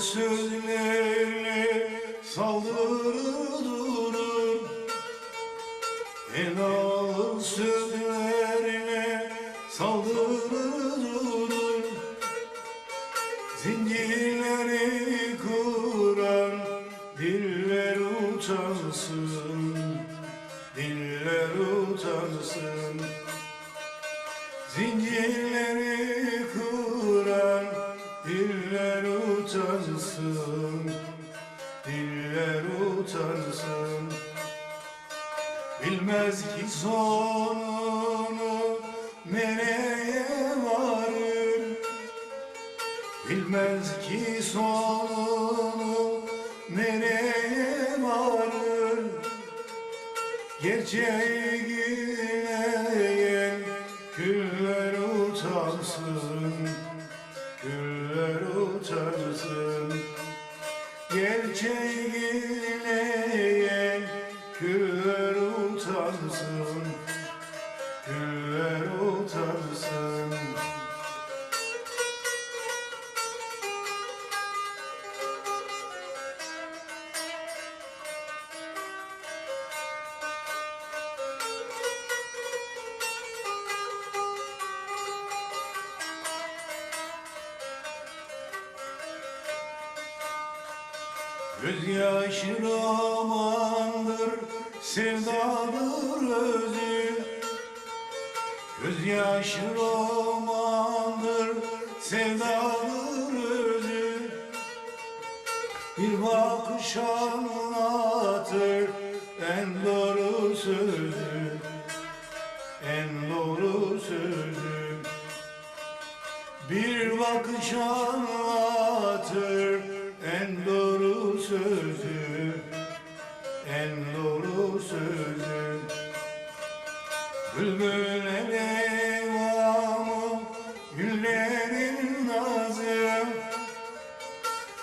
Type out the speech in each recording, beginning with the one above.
sözlerle saldırı durur En ağır sözlerle saldırı durur Zincirleri kuran diller utansın Diller utansın. Zincirleri diller utansın Diller utansın. Bilmez ki sonu nereye varır. Bilmez ki sonu nereye varır. Gerçeği utansın Küller utansın. Gözyaşı romandır, sevdadır özü Gözyaşı romandır, sevdadır özü Bir bakış anlatır. En doğru sözü En doğru sözü. Bir bakış anlatır. En doğru sözü En Bülbüle devamı Güllerin nazı.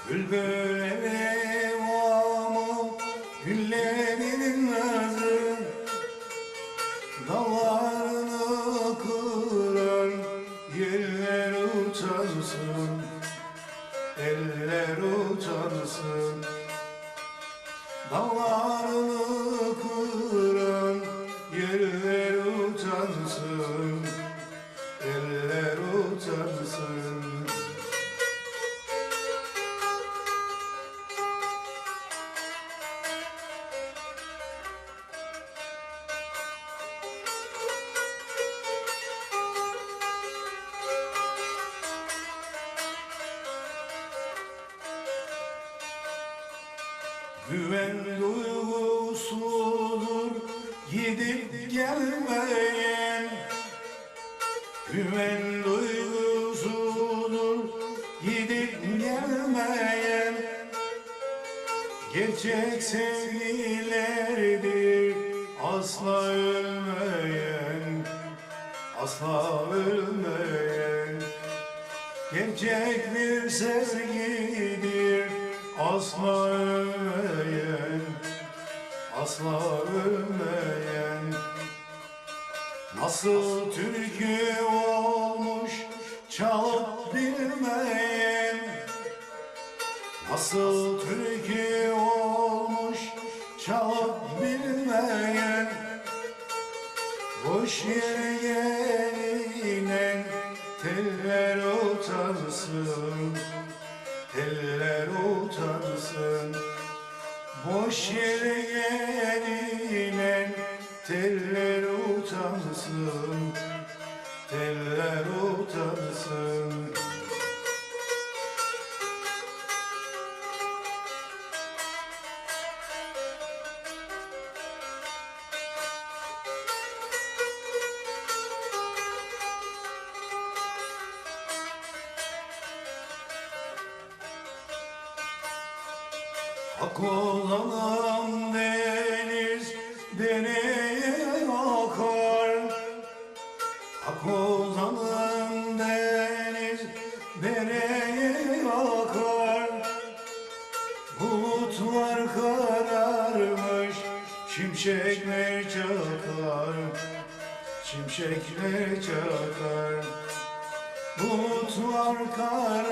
Bülbüle devamı Güllerin nazı. Dallarını kıran Yeller utansın Eller utansın Dallarını kıran Güven duygusudur gidip gelmeyen? Güven duygusudur gidip gelmeyen? Gerçek sevgilerdir asla ölmeyen Asla ölmeyen. Gerçek bir sevgidir asla ölmeyen Asla ölmeyen Nasıl türkü olmuş çalıp bilmeyen Nasıl türkü olmuş çalıp bilmeyen Boş yere gelinen teller utansın Teller utansın Boş yere gelinen teller utansın Teller utansın Olanım deniz deneye akar. Ak olanım deniz deneye akar. Bulutlar kararmış Şimşekler çakar? Şimşekler çakar? Bulutlar kararmış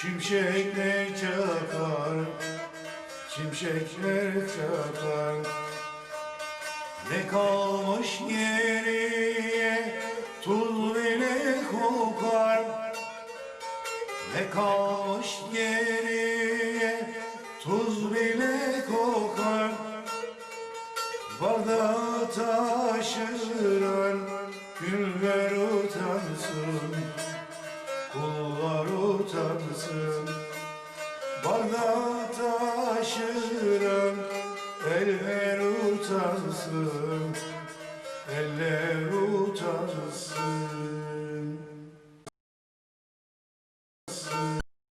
Şimşekler çakar Şimşekler çakar. Ne kalmış geriye Tuz bile kokar. Ne kalmış geriye Tuz bile kokar. Bardağı taşıran Güller utansın Dağlar utansın Bardağı taşıran Eller utansın Eller utansın